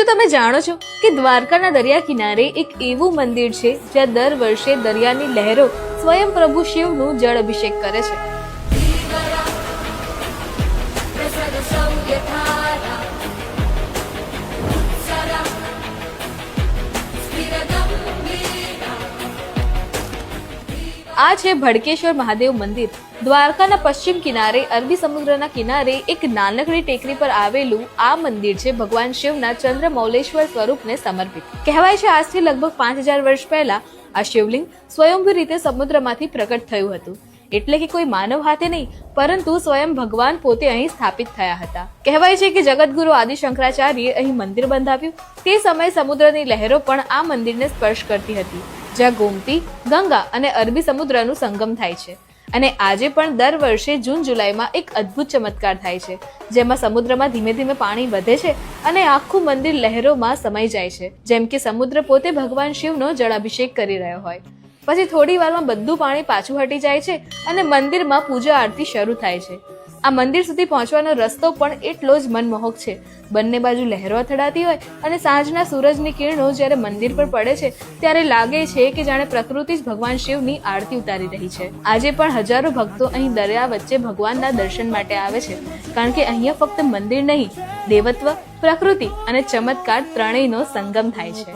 શું તમે જાણો છો કે દ્વારકાના દરિયા કિનારે એક એવું મંદિર છે જ્યાં દર વર્ષે દરિયાની લહેરો સ્વયં પ્રભુ શિવનું જળ અભિષેક કરે છે? આ છે ભડકેશ્વર મહાદેવ મંદિર. દ્વારકાના પશ્ચિમ કિનારે, અરબી સમુદ્રના કિનારે એક નાનકડી ટેકરી પર આવેલું આ મંદિર છે ભગવાન શિવના ચંદ્ર મૌલેશ્વર સ્વરૂપને સમર્પિત. કહેવાય છે આજથી લગભગ પાંચ હજાર વર્ષ પહેલા આ શિવલિંગ સ્વયંભૂ રીતે સમુદ્રમાંથી પ્રગટ થયું હતું. એટલે કે કોઈ માનવ હાથે નહીં, પરંતુ સ્વયં ભગવાન પોતે અહીં સ્થાપિત થયા હતા. કહેવાય છે કે જગતગુરુ આદિ શંકરાચાર્યે અહીં મંદિર બંધાવ્યું. તે સમયે સમુદ્રની લહેરો પણ આ મંદિરને સ્પર્શ કરતી હતી. જ્યાં ગોમતી ગંગા અને અરબી સમુદ્રનું સંગમ થાય છે. અને આજે પણ દર વર્ષે જૂન જુલાઈમાં એક અદ્ભુત ચમત્કાર થાય છે, જેમાં સમુદ્રમાં ધીમે ધીમે પાણી વધે છે અને આખું મંદિર લહેરોમાં સમાઈ જાય છે. જેમ કે સમુદ્ર પોતે ભગવાન શિવનો જળાભિષેક કરી રહ્યો હોય. પછી થોડી વારમાં બધું પાણી પાછું હટી જાય છે અને મંદિરમાં પૂજા આરતી શરૂ થાય છે. આ મંદિર સુધી પહોંચવાનો રસ્તો પણ એટલો જ મનમોહક છે બંને બાજુ લહેરો અથડાતી હોય અને સાંજના સૂરજની કિરણો જ્યારે મંદિર પર પડે છે ત્યારે લાગે છે કે જાણે પ્રકૃતિ જ ભગવાન શિવની આરતી ઉતારી રહી છે આજે પણ હજારો ભક્તો અહીં દરિયા વચ્ચે ભગવાનના દર્શન માટે આવે છે કારણ કે અહીંયા ફક્ત મંદિર નહીં દેવત્વ પ્રકૃતિ અને ચમત્કાર ત્રણેયનો સંગમ થાય છે